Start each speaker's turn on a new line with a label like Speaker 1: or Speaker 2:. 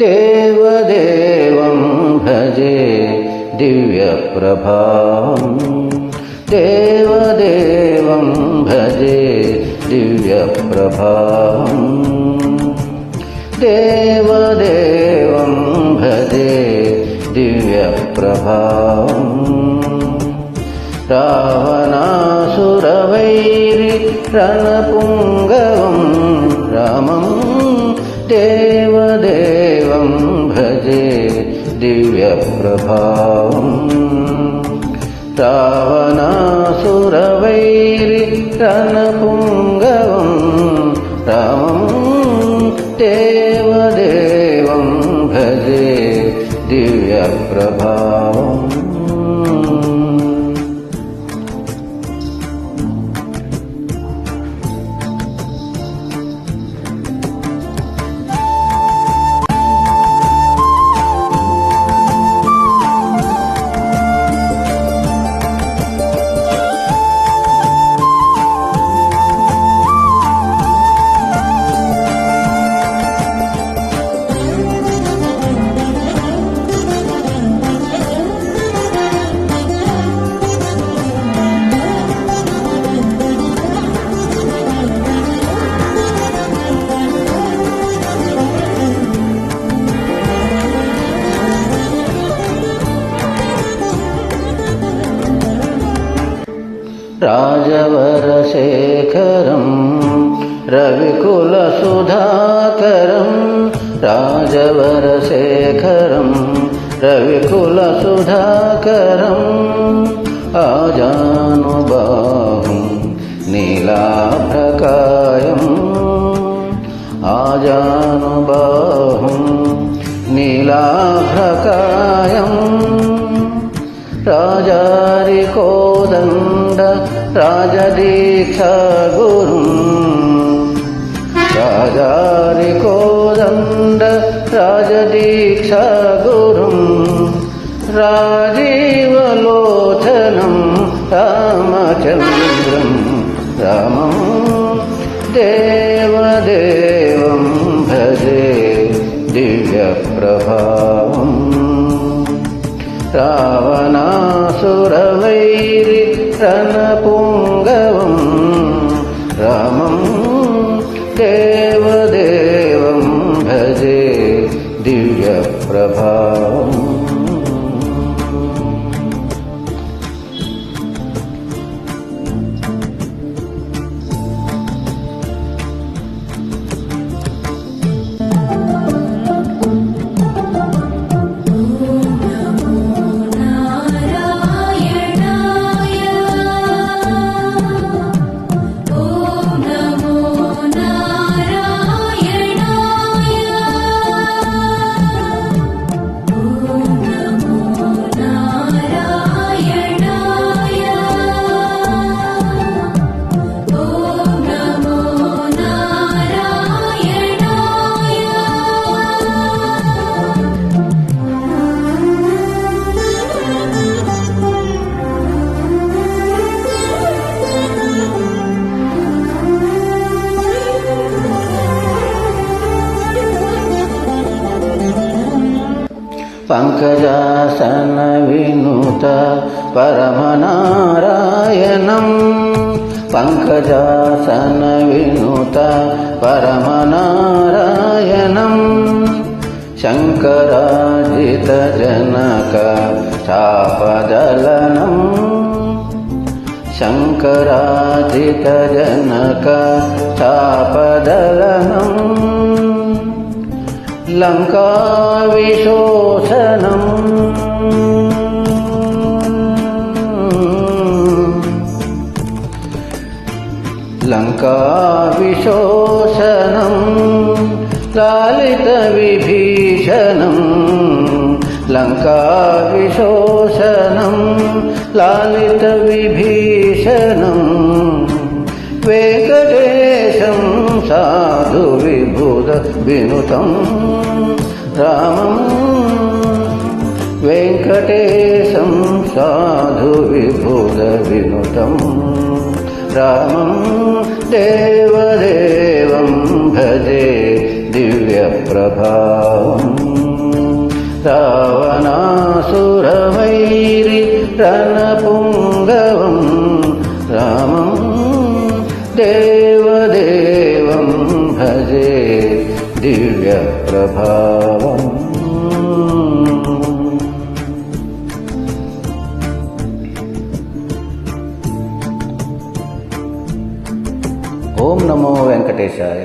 Speaker 1: దేవదేవం భజే దివ్యప్రభావం దేవదేవం భజే దివ్యప్రభావం దేవదేవం భజే దివ్యప్రభావం రావణాసురవైరి రణపుంగవం రామం దేవదేవం భజే ప్రభావం రావణాసురవైరి రణపుంగవం. రామం దేవదేవం భజే దివ్య దివ్యప్రభావం రాజవరశేఖరం రవికులసుధాకరం రాజవరశేఖరం రవికులసుధాకరం ఆజానుబాహుం నీలాభ్రకాయం ఆజానుబాహుం నీలాభ్రకాయం రాజారికోదండ రాజదీక్ష గురు రాజారి కోదండ రాజదీక్ష గురు రాజీవలోచనం రామచంద్రం రామం దేవదేవం భజే దివ్యప్రభావం రావణాసురవైరి రణపుంగవం పంకజాసన వినుత పరమనారాయణం. పంకజాసన వినుత పరమనారాయణం. శంకరాజిత జనక చాపదలనం శంకరాజిత జనక చాపదలనం ലങ്കാവിശോഷനം ലങ്കാവിശോഷനം लालितविभीषणं लङ्काविशोषणं लालितविभीषणं वेङ्कटे సాధు విభూత వినుతం రామం. వెంకటేశం సాధు విభూత వినుతం రామం. దేవదేవం భజే దివ్య ప్రభావం. రావణాసురమైరి రణపుంగవం రామం. దేవ దివ్య ప్రభావం ఓం నమో వెంకటేశాయ.